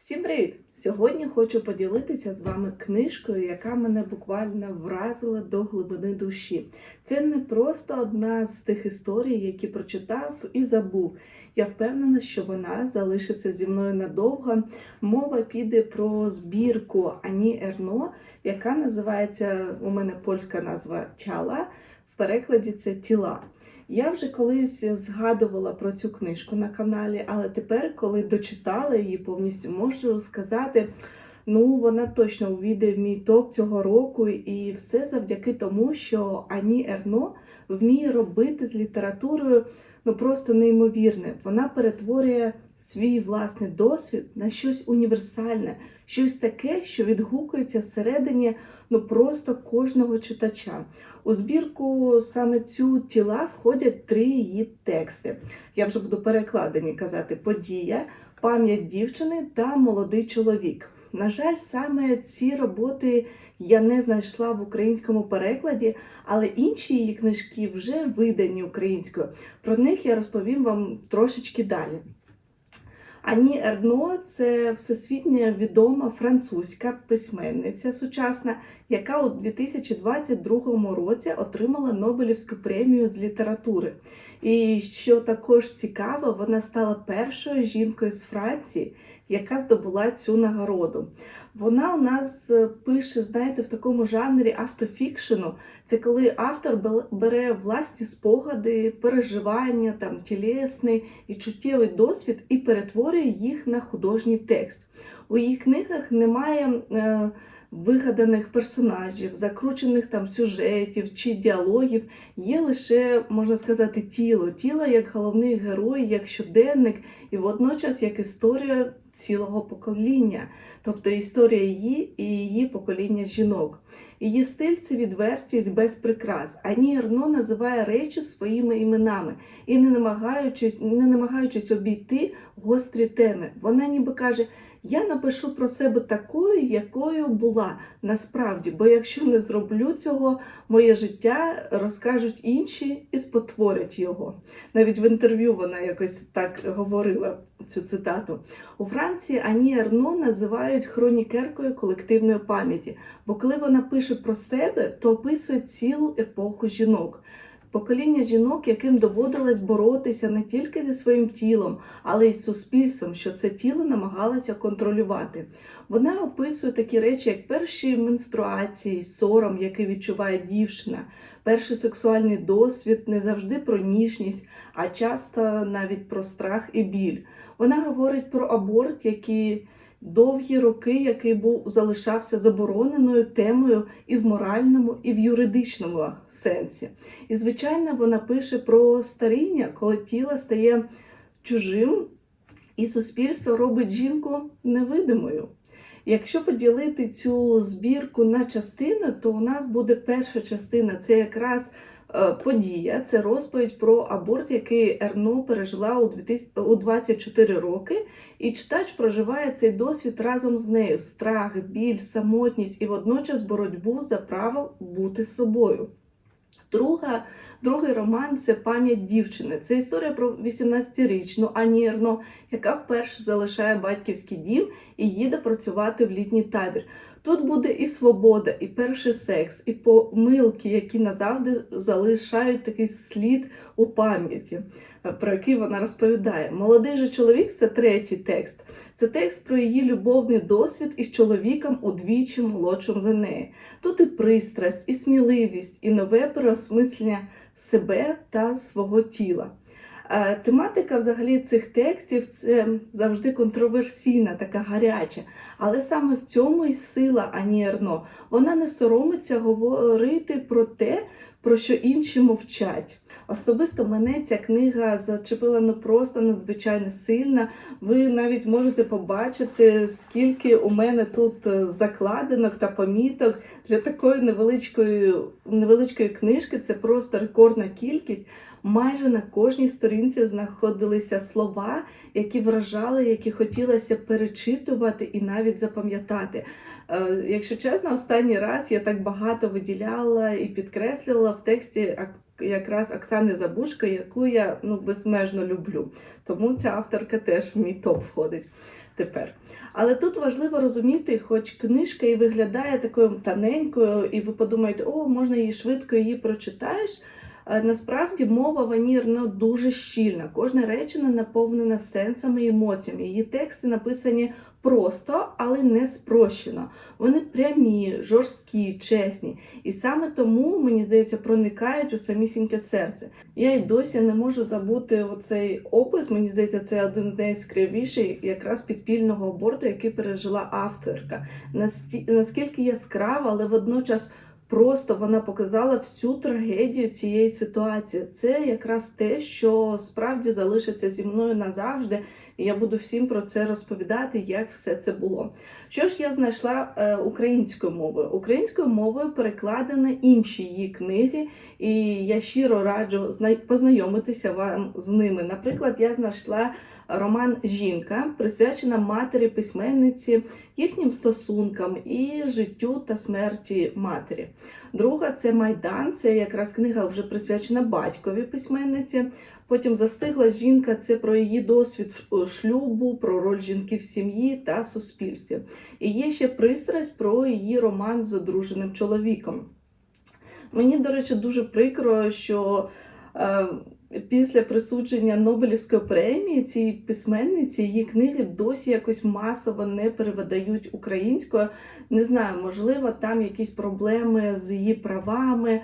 Всім привіт! Сьогодні хочу поділитися з вами книжкою, яка мене буквально вразила до глибини душі. Це не просто одна з тих історій, які прочитав і забув. Я впевнена, що вона залишиться зі мною надовго. Мова піде про збірку Ані Ерно, яка називається у мене польська назва Чала. В перекладі це тіла. Я вже колись згадувала про цю книжку на каналі, але тепер, коли дочитала її повністю, можу сказати, ну вона точно увійде в мій топ цього року, і все завдяки тому, що Ані Ерно вміє робити з літературою ну просто неймовірне. Вона перетворює свій власний досвід на щось універсальне, щось таке, що відгукується всередині ну просто кожного читача. У збірку саме цю тіла входять три її тексти. Я вже буду перекладені казати подія, пам'ять дівчини та молодий чоловік. На жаль, саме ці роботи я не знайшла в українському перекладі, але інші її книжки вже видані українською. Про них я розповім вам трошечки далі. Ані Ерно це всесвітньо відома французька письменниця сучасна, яка у 2022 році отримала Нобелівську премію з літератури. І що також цікаво, вона стала першою жінкою з Франції, яка здобула цю нагороду. Вона у нас пише, знаєте, в такому жанрі автофікшену. Це коли автор бере власні спогади, переживання, там тілесний і чуттєвий досвід і перетворює їх на художній текст. У її книгах немає е, вигаданих персонажів, закручених там сюжетів чи діалогів. Є лише, можна сказати, тіло. Тіло як головний герой, як щоденник, і водночас як історія цілого покоління, тобто історія її і її покоління жінок. Її стиль це відвертість без прикрас. Ані Ерно називає речі своїми іменами і не намагаючись, не намагаючись обійти гострі теми. Вона ніби каже. Я напишу про себе такою, якою була насправді, бо якщо не зроблю цього, моє життя розкажуть інші і спотворять його. Навіть в інтерв'ю вона якось так говорила цю цитату. У Франції Ані Ерно називають хронікеркою колективної пам'яті, бо коли вона пише про себе, то описує цілу епоху жінок. Покоління жінок, яким доводилось боротися не тільки зі своїм тілом, але й з суспільством, що це тіло намагалося контролювати. Вона описує такі речі, як перші менструації, сором, який відчуває дівчина, перший сексуальний досвід не завжди про ніжність, а часто навіть про страх і біль. Вона говорить про аборт, який довгі роки, який був залишався забороненою темою і в моральному, і в юридичному сенсі. І, звичайно, вона пише про старіння, коли тіло стає чужим, і суспільство робить жінку невидимою. Якщо поділити цю збірку на частини, то у нас буде перша частина це якраз подія, це розповідь про аборт, який Ерно пережила у 2000, у 24 роки, і читач проживає цей досвід разом з нею: страх, біль, самотність і водночас боротьбу за право бути собою. Друга, Другий роман це пам'ять дівчини. Це історія про 18-річну Анірно, яка вперше залишає батьківський дім і їде працювати в літній табір. Тут буде і свобода, і перший секс, і помилки, які назавжди залишають такий слід у пам'яті, про який вона розповідає. Молодий же чоловік це третій текст. Це текст про її любовний досвід із чоловіком удвічі молодшим за неї. Тут і пристрасть, і сміливість, і нове переосмислення себе та свого тіла. Тематика взагалі цих текстів це завжди контроверсійна, така гаряча. Але саме в цьому і сила Ані Ерно. Вона не соромиться говорити про те, про що інші мовчать. Особисто мене ця книга зачепила ну просто надзвичайно сильно. Ви навіть можете побачити, скільки у мене тут закладинок та поміток для такої невеличкої невеличкої книжки. Це просто рекордна кількість. Майже на кожній сторінці знаходилися слова, які вражали, які хотілося перечитувати і навіть запам'ятати. Е, якщо чесно, останній раз я так багато виділяла і підкреслювала в тексті якраз Оксани Забушко, яку я ну, безмежно люблю. Тому ця авторка теж в мій топ входить. тепер. Але тут важливо розуміти, хоч книжка і виглядає такою тоненькою, і ви подумаєте, о, можна її швидко її прочитаєш. Е, Насправді мова Ванірно дуже щільна. Кожне речення наповнене сенсами і емоціями. Її тексти написані просто, але не спрощено. Вони прямі, жорсткі, чесні. І саме тому, мені здається, проникають у самісіньке серце. Я й досі не можу забути оцей опис. Мені здається, це один з найяскравіших якраз підпільного аборту, який пережила авторка. Наскільки яскрава, але водночас. Просто вона показала всю трагедію цієї ситуації. Це якраз те, що справді залишиться зі мною назавжди, і я буду всім про це розповідати, як все це було. Що ж я знайшла е, українською мовою? Українською мовою перекладені інші її книги, і я щиро раджу познайомитися вам з ними. Наприклад, я знайшла роман Жінка, присвячена матері письменниці, їхнім стосункам і життю та смерті матері. Друга це Майдан, це якраз книга вже присвячена батькові письменниці. Потім застигла жінка це про її досвід е, шлюбу, про роль жінки в сім'ї та суспільстві. І є ще пристрасть про її роман з одруженим чоловіком. Мені, до речі, дуже прикро, що е, після присудження Нобелівської премії цій письменниці її книги досі якось масово не перевидають українською. Не знаю, можливо, там якісь проблеми з її правами.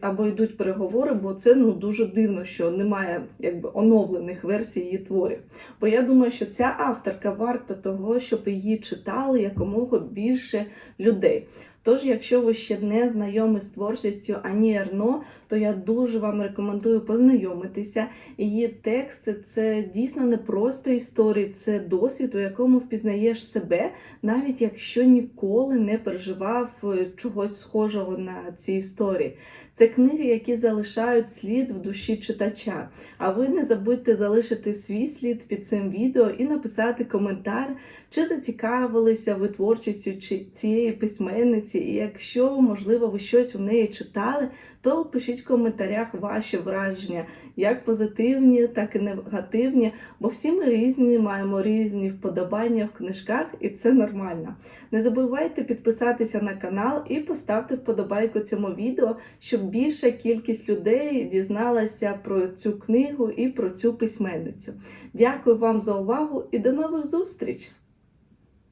Або йдуть переговори, бо це ну дуже дивно, що немає якби оновлених версій її творів. Бо я думаю, що ця авторка варта того, щоб її читали якомога більше людей. Тож, якщо ви ще не знайомі з творчістю Ані Ерно, то я дуже вам рекомендую познайомитися. Її тексти це дійсно не просто історії, це досвід, у якому впізнаєш себе, навіть якщо ніколи не переживав е, чогось схожого на ці історії. Це книги, які залишають слід в душі читача. А ви не забудьте залишити свій слід під цим відео і написати коментар, чи зацікавилися ви творчістю цієї письменниці. І якщо, можливо, ви щось у неї читали, то пишіть в коментарях ваші враження, як позитивні, так і негативні, бо всі ми різні, маємо різні вподобання в книжках, і це нормально. Не забувайте підписатися на канал і поставте вподобайку цьому відео, щоб більша кількість людей дізналася про цю книгу і про цю письменницю. Дякую вам за увагу і до нових зустріч!